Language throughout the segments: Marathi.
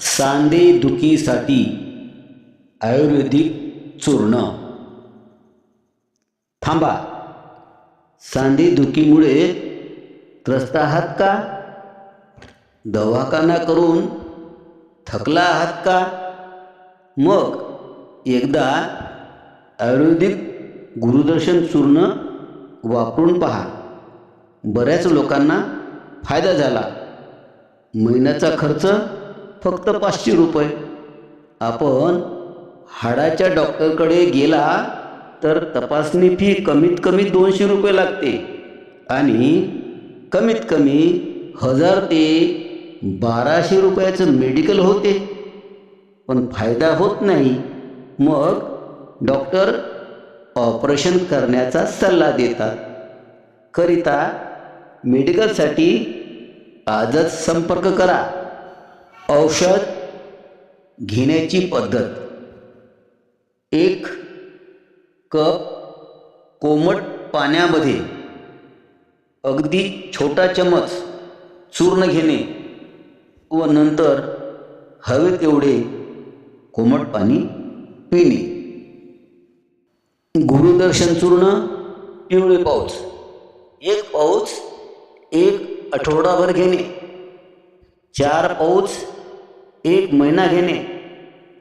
सांधेदुखीसाठी आयुर्वेदिक चूर्ण. थांबा. सांधेदुखीमुळे त्रस्त आहात का? दवाखाना करून थकला आहात का? मग एकदा आयुर्वेदिक गुरुदर्शन चूर्ण वापरून पहा. बऱ्याच लोकांना फायदा झाला. महिन्याचा खर्च फक्त पाचशे रुपये. आपण हाडाच्या डॉक्टरकडे गेला तर तपासणी फी कमीत कमी दोनशे रुपये लागते. आणि कमीत कमी हजार ते बाराशे रुपयाचं मेडिकल होते. पण फायदा होत नाही. मग डॉक्टर ऑपरेशन करण्याचा सल्ला देतात. करिता मेडिकलसाठी आजच संपर्क करा. औषध घेण्याची पद्धत. एक कप कोमट पाण्यामध्ये अगदी छोटा चमच चूर्ण घेणे व नंतर हवे तेवढे कोमट पाणी पिणे. गुरुदर्शन चूर्ण पिवळे पाऊच. एक पाऊच एक आठवडाभर घेणे. चार पाऊच एक महिना घेणे.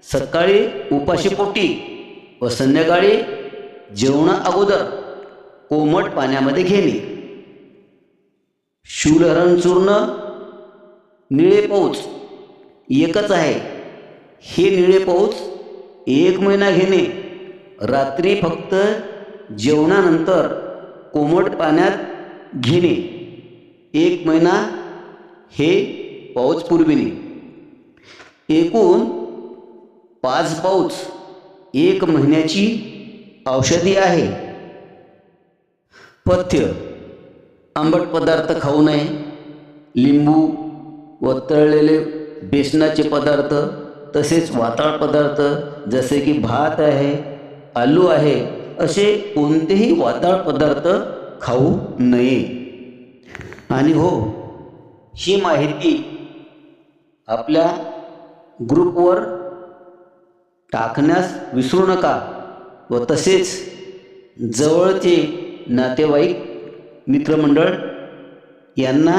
सकाळी उपाशीपोटी व संध्याकाळी जेवणा अगोदर कोमट पाण्यामध्ये घेणे. शूलहरण चूर्ण निळे पाऊच एकच आहे. हे निळे पाऊच एक महिना घेणे. रात्री फक्त जेवणानंतर कोमट पाण्यात घेणे. एक महिना हे पाऊच पुरविणे एकूण पाच पाऊच एक महिन्याची औषधी आहे. पथ्य आंबट पदार्थ खाऊ नये लिंबू व तळलेले बेसनाचे पदार्थ तसेच वाताळ पदार्थ जसे की भात आहे आलू आहे असे कोणतेही वाताळ पदार्थ खाऊ नये. आणि हो ही माहिती आपल्या ग्रुपवर टाकण्यास विसरू नका व तसेच जवळचे नातेवाईक मित्रमंडळ यांना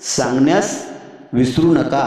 सांगण्यास विसरू नका.